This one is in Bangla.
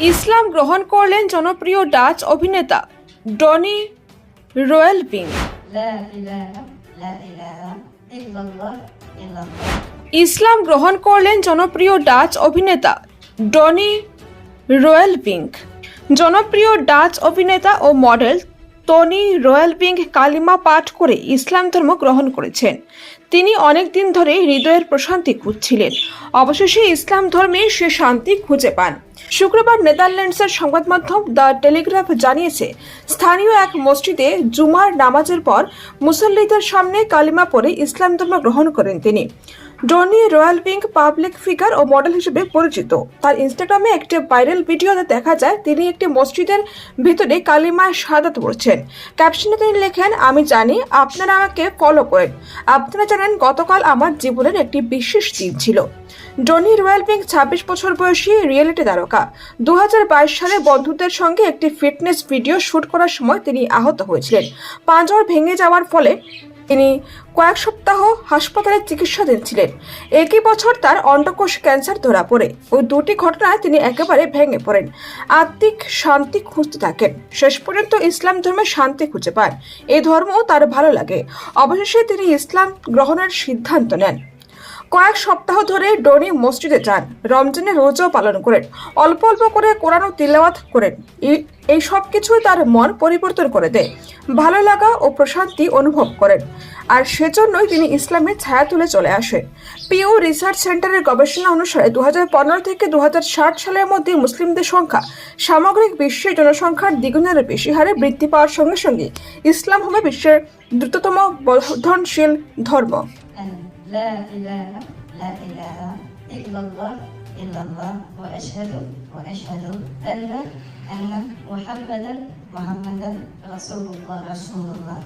ইসলাম গ্রহণ করলেন জনপ্রিয় ডাচ অভিনেতা ডনি রয়্যাল পিং ইসলাম গ্রহণ করলেন জনপ্রিয় ডাচ অভিনেতা ডনি রয়্যাল পিঙ্ক জনপ্রিয় ডাচ অভিনেতা ও মডেল টনি রয়্যাল পিঙ্ক কালিমা পাঠ করে ইসলাম ধর্ম গ্রহণ করেছেন। তিনি অনেক দিন ধরে হৃদয়ের প্রশান্তি খুঁজছিলেন। অবশেষে ইসলাম ধর্মে সে শান্তি খুঁজে পান। শুক্রবার নেদারল্যান্ডসের সংবাদ মাধ্যম দ্য টেলিগ্রাফ জানিয়েছে, স্থানীয় এক মসজিদে জুমার নামাজের পর মুসল্লিদের সামনে কালিমা পড়ে ইসলাম ধর্ম গ্রহণ করেন তিনি। Donny Royal Pink public figure ও মডেল হিসেবে পরিচিত। তার ইনস্টাগ্রামে একটি ভাইরাল ভিডিওতে দেখা যায়, তিনি একটি মসজিদের ভিতরে কালিমায় সাদাত পড়ছেন। ক্যাপশনে তিনি লেখেন, আমি জানি, আপনারা আমাকে ফলো করেন। আপনারা জানেন, গতকাল আমার জীবনের একটি বিশেষ দিন ছিল। ডনি রয়্যাল পিঙ্ক ছাব্বিশ বছর বয়সী রিয়েলিটি তারকা। দু হাজার বাইশ সালে বন্ধুদের সঙ্গে একটি ফিটনেস ভিডিও শুট করার সময় তিনি আহত হয়েছিলেন। পাঁজর ভেঙে যাওয়ার ফলে তিনি কয়েক সপ্তাহ হাসপাতালে চিকিৎসাধীন ছিলেন একই বছর তার অন্ডকোষ ক্যান্সার ধরা পড়ে। ওই দুটি ঘটনায় তিনি একেবারে ভেঙে পড়েন। আত্মিক শান্তি খুঁজতে থাকেন। শেষ পর্যন্ত ইসলাম ধর্মে শান্তি খুঁজে পান। এই ধর্মও তার ভালো লাগে। অবশেষে তিনি ইসলাম গ্রহণের সিদ্ধান্ত নেন। কয়েক সপ্তাহ ধরে ডনি মসজিদে যান। রমজানে রোজাও পালন করেন। অল্প অল্প করে কোরআন ও তিলাওয়াত করেন। এই- সব কিছুই তার মন পরিবর্তন করে দেয়। ভালো লাগা ও প্রশান্তি অনুভব করেন। আর সেজন্যই তিনি ইসলামের ছায়া তুলে চলে আসেন পিও রিসার্চ সেন্টারের গবেষণা অনুসারে দু হাজার পনেরো থেকে দু হাজার ষাট সালের মধ্যে মুসলিমদের সংখ্যা সামগ্রিক বিশ্বের জনসংখ্যার দ্বিগুণের বেশি হারে বৃদ্ধি পাওয়ার সঙ্গে সঙ্গে ইসলাম হবে বিশ্বের দ্রুততম বর্ধনশীল ধর্ম। لا إله لا إله إلا الله إلا الله وأشهد وأشهد أن لا أن محمدا محمدا رسول الله رسول الله.